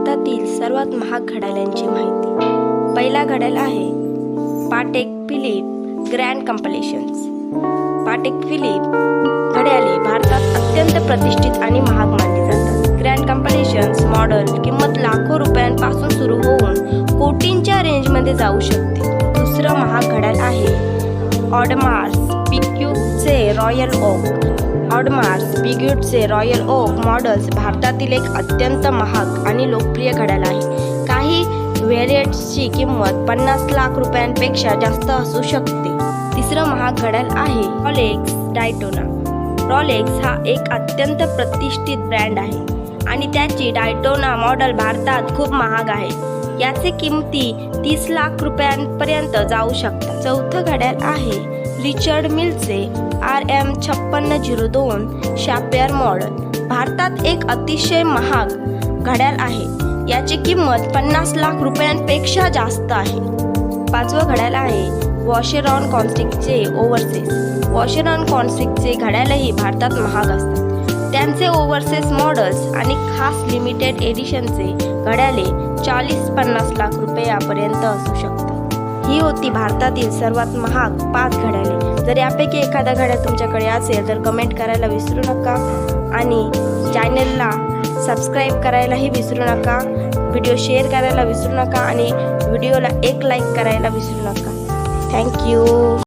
भारतातील सर्वात महाग घड्याळांची माहिती. पहिला घड्याळ आहे Patek Philippe grand complications Patek Philippe घड्याळे भारतात अत्यंत प्रतिष्ठित आणि महाग मानली जातात. ग्रँड कम्पलेशन्स मॉडेल किंमत लाखो रुपयांपासून सुरू होऊन कोटींच्या रेंजमध्ये जाऊ शकते. दुसरं महाग घड्याळ आहे ऑडमार्स. पिक्यूटचे रॉयल ओक ऑडमार्स बिग्यूटचे रॉयल ओक मॉडल्स भारतातील एक अत्यंत महाग आणि लोकप्रिय घड्याळ आहे. काही व्हेरियंट्सची किंमत पन्नास लाख रुपयांपेक्षा जास्त असू शकते. तिसरं महाग घड्याळ आहे रॉलेक्स डायटोना रॉलेक्स हा एक अत्यंत प्रतिष्ठित ब्रँड आहे आणि त्याची डायटोना मॉडेल भारतात खूप महाग आहे. याचे किमती तीस लाख रुपयांपर्यंत जाऊ शकतात. चौथं घड्याळ आहे रिचर्ड मिलचे आर एम छप्पन्न झिरो दोन शापेअर मॉडल. भारतात एक अतिशय महाग घड्याळ आहे. याची किंमत पन्नास लाख रुपयांपेक्षा जास्त आहे. पाचवं घड्याळ आहे वॉशेरॉन कॉन्स्टिकचे ओव्हरसेस. वॉशेरॉन कॉन्स्टिकचे घड्याळही भारतात महाग असतात. त्यांचे ओव्हरसेस मॉडेल्स आणि खास लिमिटेड एडिशनचे घड्याळे चाळीस पन्नास लाख रुपयापर्यंत असू शकतात. ही होती भारतातील सर्वात महाग पाच घड्याळे. जर यापैकी एखादा घड्याळ तुमच्याकडे असेल तर कमेंट करायला विसरू नका आणि चॅनलला सबस्क्राईब करायलाही विसरू नका. व्हिडिओ शेअर करायला विसरू नका आणि व्हिडिओला एक लाईक करायला विसरू नका. थँक्यू